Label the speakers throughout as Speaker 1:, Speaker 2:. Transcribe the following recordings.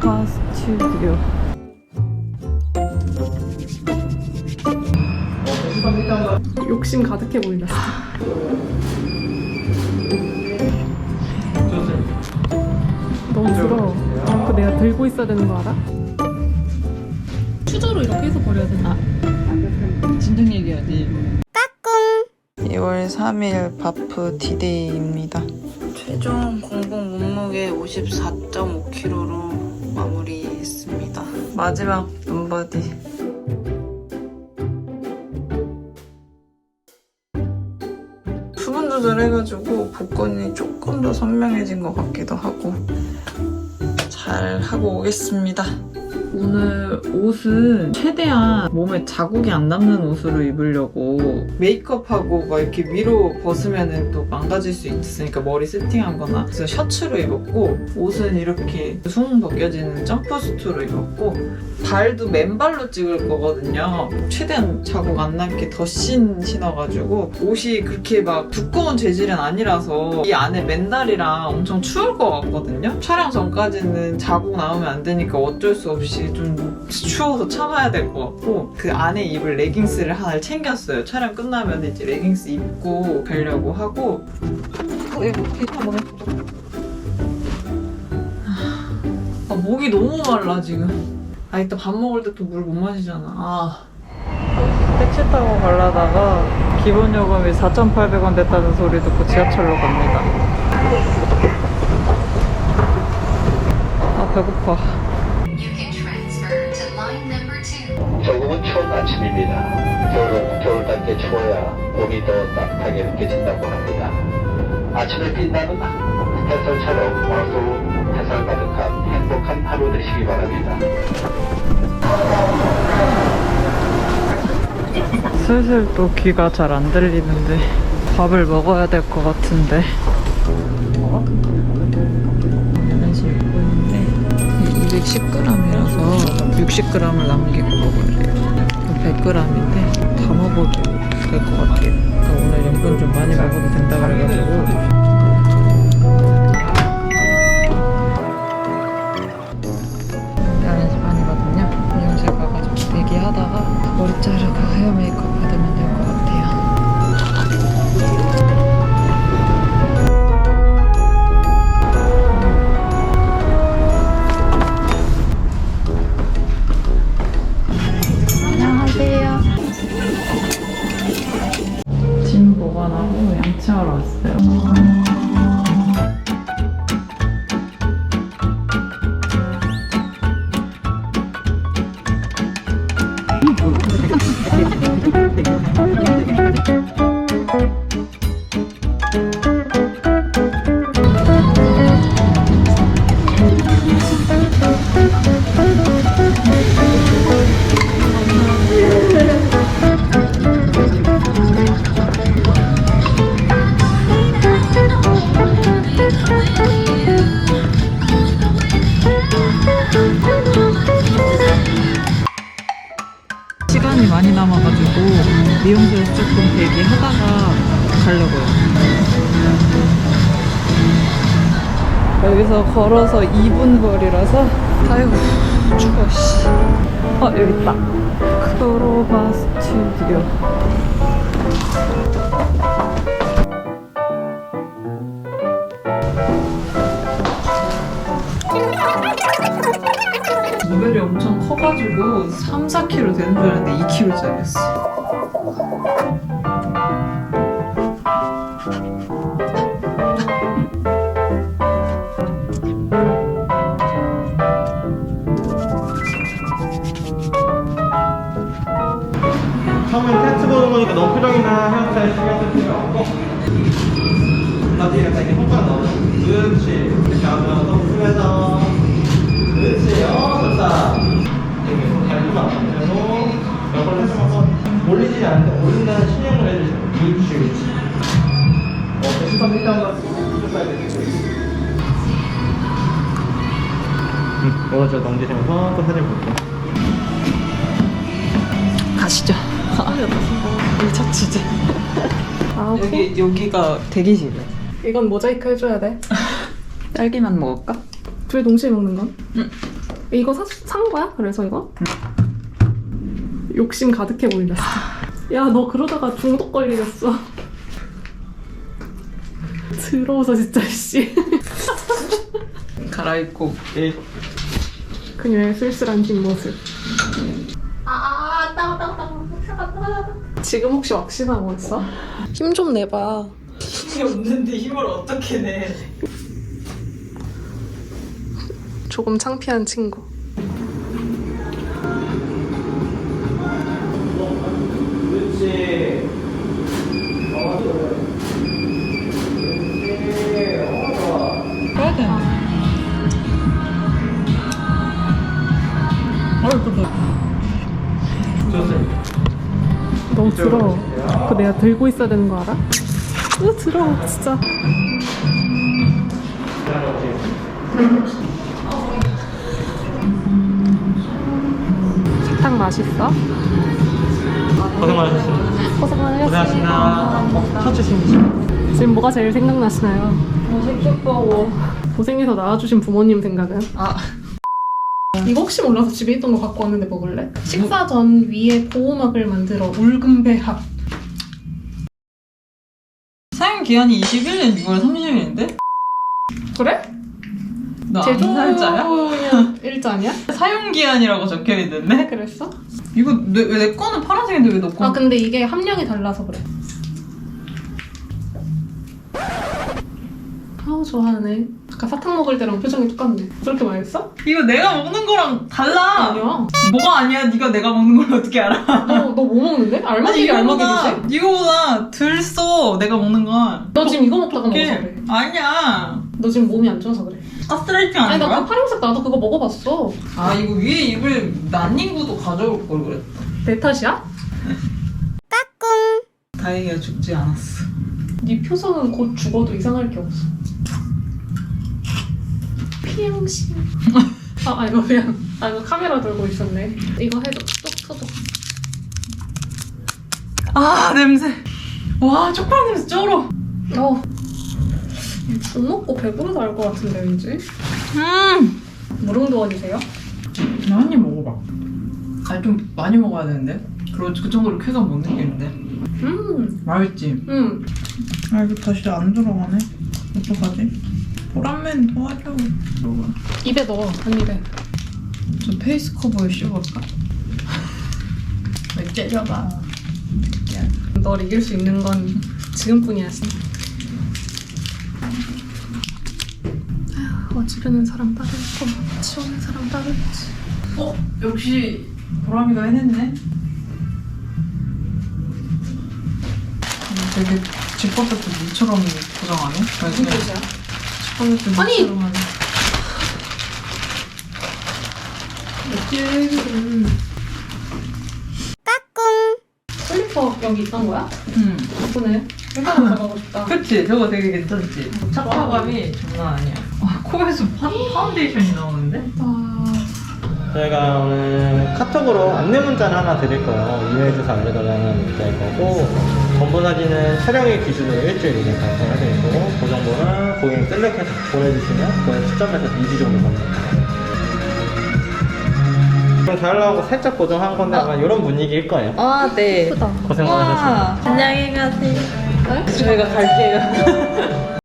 Speaker 1: 프로바 스튜디오. 욕심 가득해 보인다. 너무 부러워. 자꾸 내가 들고 있어야 되는 거 알아? 추저로 이렇게 해서 버려야 된다.
Speaker 2: 진정 얘기하지. 2월 3일 바프 디데이입니다. 최종 공복 몸무게 54.5kg로 마무리했습니다. 마지막 눈바디. 수분 조절해가지고 복근이 조금 더 선명해진 것 같기도 하고 잘 하고 오겠습니다. 오늘 옷은 최대한 몸에 자국이 안 남는 옷으로 입으려고 메이크업하고 막 이렇게 위로 벗으면 또 망가질 수 있으니까 머리 세팅한 거나 그래서 셔츠로 입었고 옷은 이렇게 숨 벗겨지는 점프수트로 입었고 발도 맨발로 찍을 거거든요. 최대한 자국 안 남게 덧신 신어가지고 옷이 그렇게 막 두꺼운 재질은 아니라서 이 안에 맨날이랑 엄청 추울 것 같거든요. 촬영 전까지는 자국 나오면 안 되니까 어쩔 수 없이 좀 추워서 참아야 될 것 같고 그 안에 입을 레깅스를 하나를 챙겼어요. 촬영 끝나면 이제 레깅스 입고 가려고 하고 어, 이거 기타 먹어. 아 목이 너무 말라 지금. 아 이따 밥 먹을 때 또 물 못 마시잖아. 아. 택시 타고 가려다가 기본 요금이 4,800원 됐다는 소리 듣고 지하철로 갑니다. 아 배고파.
Speaker 3: 아침입니다. 겨울은 겨울답게 추워야 몸이 더 따뜻하게 느껴진다고 합니다. 아침에 빛나는 햇살처럼 어두운 햇살 가득한 행복한 하루 되시기 바랍니다.
Speaker 2: 슬슬 또 귀가 잘 안 들리는데 밥을 먹어야 될 것 같은데 이런 식으로 있는데 210g이라서 60g을 남기고 먹을래요 100g인데 다 먹어도 될 것 같아요. 그러니까 오늘 염분 좀 많이 먹어도 된다 그래가지고. 가가지고 대기하다가 머리 자르고 헤어 메이크업 미용실에서 조금 대기하다가 가려고요. 여기서 걸어서 2분 거리라서 아이고 추워 씨. 어 여기 있다. 크로바 스튜디오. 모델이 엄청 커가지고 3, 4kg 되는 줄 알았는데 2kg짜리였어.
Speaker 4: 처음엔 테스트 보는 거니까 너무 표정이나 헤어스타일 신경 쓸 필요 없고. 나중에 약간 이렇게 손가락 넣어줘 그렇지. 이렇게 하면서 풀면서. 그렇지. 어 좋다. 이렇게 손 잘좀 안 그래서 몇번 해주면서 올리지 않는데 올린다는 신용을 해주시면 그렇지 어 대시선 일단 한번 해줘야 되겠지 응, 이거 저 넘기시면서 또 사진 볼게요.
Speaker 2: 가시죠. 일차 주제.
Speaker 1: 아,
Speaker 2: 여기 여기가 대기실이야.
Speaker 1: 이건 모자이크 해줘야 돼.
Speaker 2: 딸기만 먹을까?
Speaker 1: 둘이 동시에 먹는 건? 이거 사, 산 거야? 그래서 이거? 욕심 가득해 보인다 야 너 그러다가 중독 걸리겠어 더러워서 진짜 씨
Speaker 2: 갈아입고
Speaker 4: 예.
Speaker 1: 그녀의 쓸쓸한 뒷모습 지금 혹시 왁싱하고 있어? 힘 좀 내봐
Speaker 2: 힘이 없는데 힘을 어떻게 내?
Speaker 1: 조금 창피한 친구 내가 들고 있어야 되는 거 알아? 으 더러워 진짜 사탕 맛있어?
Speaker 4: 고생 많으셨습니다.
Speaker 1: 고생 많으셨습니다
Speaker 4: 고생하셨습니다. 어, 셔츠 신으시고.
Speaker 1: 지금 뭐가 제일 생각나시나요?
Speaker 2: 멋있겠다고.
Speaker 1: 고생해서 낳아주신 부모님 생각은?
Speaker 2: 아,
Speaker 1: 이거 혹시 몰라서 집에 있던 거 갖고 왔는데 먹을래? 식사 전 위에 보호막을 만들어 울금배합
Speaker 2: 기한이 21년 6월 30일인데?
Speaker 1: 그래?
Speaker 2: 너 암살자야?
Speaker 1: 일자냐?
Speaker 2: 사용 기한이라고 적혀 있는데?
Speaker 1: 그랬어?
Speaker 2: 이거 왜내 거는 파란색인데 왜 너 거?
Speaker 1: 아 근데 이게 함량이 달라서 그래 아우 좋아하네 아까 사탕 먹을 때랑 표정이 똑같네 그렇게 맛있어?
Speaker 2: 이거 내가 먹는 거랑 달라.
Speaker 1: 아니야
Speaker 2: 뭐가 아니야? 네가 내가 먹는 걸 어떻게 알아?
Speaker 1: 너 너 뭐 먹는데? 알마길이 알마길이지?
Speaker 2: 이거보다 덜 써. 내가 먹는 건.
Speaker 1: 너 지금 이거 먹다가 먹어서 그래
Speaker 2: 아니야.
Speaker 1: 너 지금 몸이 안 좋아서 그래
Speaker 2: 가스라이팅
Speaker 1: 아니
Speaker 2: 하는
Speaker 1: 나
Speaker 2: 거야?
Speaker 1: 그 파란색 나도 그거 먹어봤어
Speaker 2: 아 이거 위에 입을 난닝구도 가져올 걸 그랬다.
Speaker 1: 내 탓이야?
Speaker 2: 다행이야 죽지 않았어.
Speaker 1: 네 표정은 곧 죽어도 이상할 게 없어. 피영씨. 아, 아 이거 그냥 아 이거 카메라 들고 있었네. 이거 해줘. 뚝 터져.
Speaker 2: 아 냄새. 와 초콜릿 냄새 쩔어.
Speaker 1: 어. 죽 먹고 배부르다 할 것 같은데 왠지.
Speaker 2: 음.
Speaker 1: 무릉도원이세요?
Speaker 2: 나한입 먹어봐. 아니 좀 많이 먹어야 되는데. 그러 그 정도로 쾌감 못 느끼는데.
Speaker 1: 음.
Speaker 2: 맛있지.
Speaker 1: 음.
Speaker 2: 아 이거 다시 안 들어가네. 어떡하지? 보람맨 도와줘. 들어가.
Speaker 1: 입에 넣어 한 입에.
Speaker 2: 저 페이스 커버에 씌워볼까? 왜 째려봐.
Speaker 1: 널 이길 수 있는 건 지금뿐이야. 아휴, 어지르는 사람 따로 있고 치우는 사람 따로 있지.
Speaker 2: 어? 역시 보람이가 해냈네. 음, 되게 집밥도 물처럼 포장하네.
Speaker 1: 무슨 뜻이야?
Speaker 2: 집밥도
Speaker 1: 아니!
Speaker 2: 하네.
Speaker 1: 음. 슬리퍼 여기 있던 거야?
Speaker 2: 응.
Speaker 1: 예쁘네. 색깔 가고 싶다.
Speaker 2: 그치? 저거 되게 괜찮지? 착화감이 장난 아니야. 와, 코에서 파, 파운데이션이 나오는데?
Speaker 1: 아,
Speaker 4: 저희가 오늘 카톡으로 안내 문자를 하나 드릴 거예요. 이메일에서 알려달라는 문자일 거고, 전부 사진은 촬영일 기준으로 일주일 이내 발송을 해드릴 거고, 그 정보는 고객님 셀렉해서 보내주시면 고객 시점에서 2주 정도 걸립니다. 좀잘 나오고 살짝 고정한 건데 아 마 이런 분위기일 거예요.
Speaker 2: 아, 네.
Speaker 1: 예쁘다.
Speaker 4: 고생 많으셨습니다.
Speaker 2: 안녕히 가세요.
Speaker 1: 네?
Speaker 2: 저희가 갈게요.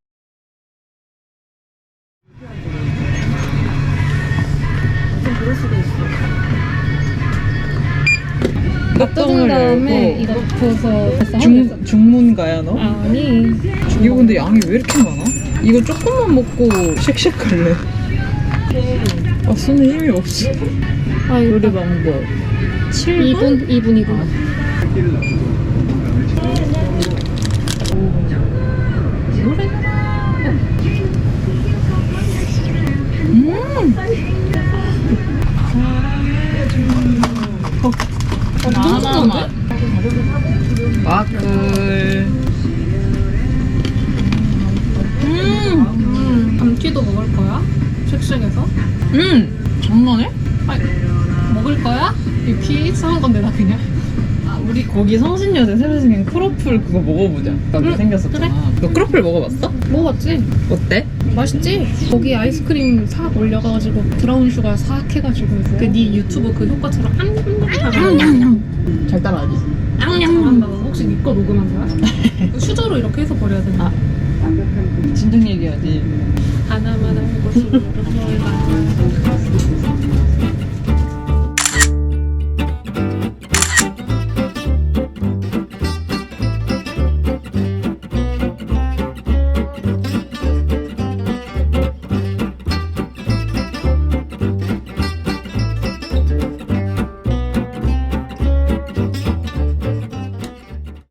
Speaker 1: 뜯은 다음에 이거 부어서
Speaker 2: 중, 중문가야 너?
Speaker 1: 아니
Speaker 2: 이거 근데 양이 왜 이렇게 많아? 이거 조금만 먹고 쉑쉑할래. 아 손에 힘이 없어.
Speaker 1: 아 이거
Speaker 2: 요리 방법.
Speaker 1: 2분? 2분 2분
Speaker 2: 하나만. 와글. 음,
Speaker 1: 음, 감튀도 먹을 거야? 쉑쉑에서?
Speaker 2: 음, 장난해?
Speaker 1: 먹을 거야? 이 피? 사온 건데 나 그냥
Speaker 2: 우리 거기 성신여대 새로 생긴 크로플 그거 먹어보자. 나도
Speaker 1: 응,
Speaker 2: 생겼었잖아. 너 크로플 먹어봤어?
Speaker 1: 먹어봤지?
Speaker 2: 어때?
Speaker 1: 맛있지? 거기 아이스크림 싹 올려가지고 브라운 슈가 싹 해가지고 그네 유튜브 그 효과처럼 앙앙앙
Speaker 2: 잘 따라하지?
Speaker 1: 잘한다. 혹시 네거 녹음한 거야? 수저로 이렇게 해서 버려야 되나?
Speaker 2: 진정 얘기하지.
Speaker 1: 하나만 알고 싶은